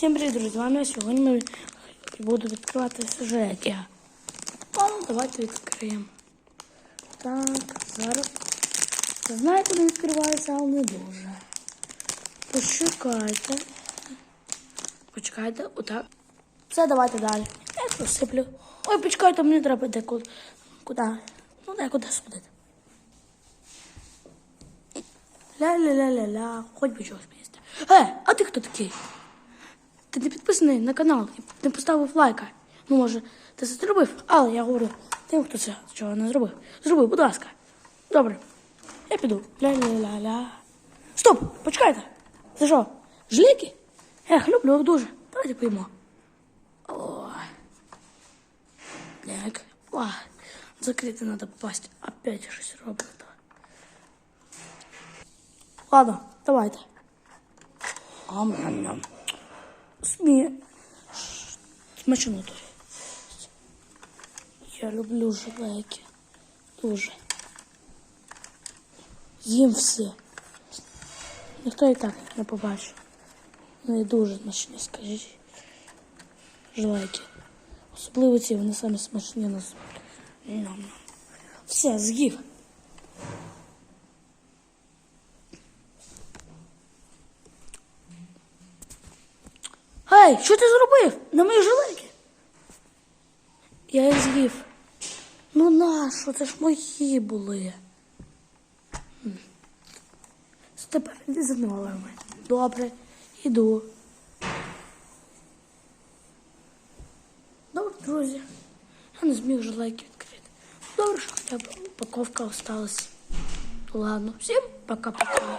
Всім привіт, друзі! З вами сьогодні ми буду відкривати сюжеті. Ладно, давайте відкриємо. Так, зараз. Знаю, куди відкривається, але не дуже. Почекайте. Почекайте, отак. Все, давайте далі. Я їх розсиплю. Ой, почекайте, мені треба декуди. Куди? Ну, декуди сходити. Ля-ля-ля-ля-ля, хоч би чогось місце. Е, а ти хто такий? Ти не підписаний на канал і не поставив лайка. Ну, може, ти це зробив, але я говорю тим, хто це чого не зробив. Зроби, будь ласка. Добре. Я піду. Ля-ля-ля-ля. Стоп! Почекайте! Це що? Жліки? Люблю їх дуже. Давайте поїмо. О. Так. О. Закрити треба попасти. Опять щось робить. Ладно, давайте. Ам-ням-ням. Смі. Смачно дуже. Я люблю желейки. Дуже. Їм все. Ніхто і так не побачить. Вони дуже смачні, скажіть. Желейки. Особливо ці, вони самі смачні нас. Ням-ням. Все, з'їв. Гей, що ти зробив? На мої жилеті? Я їх з'їв. Ну нащо? Це ж мої були. Тепер іди за новими. Добре, іду. Добре, друзі. Я не зміг жилейки відкрити. Добре, що хоча б упаковка осталась. Ладно, всім пока-пока.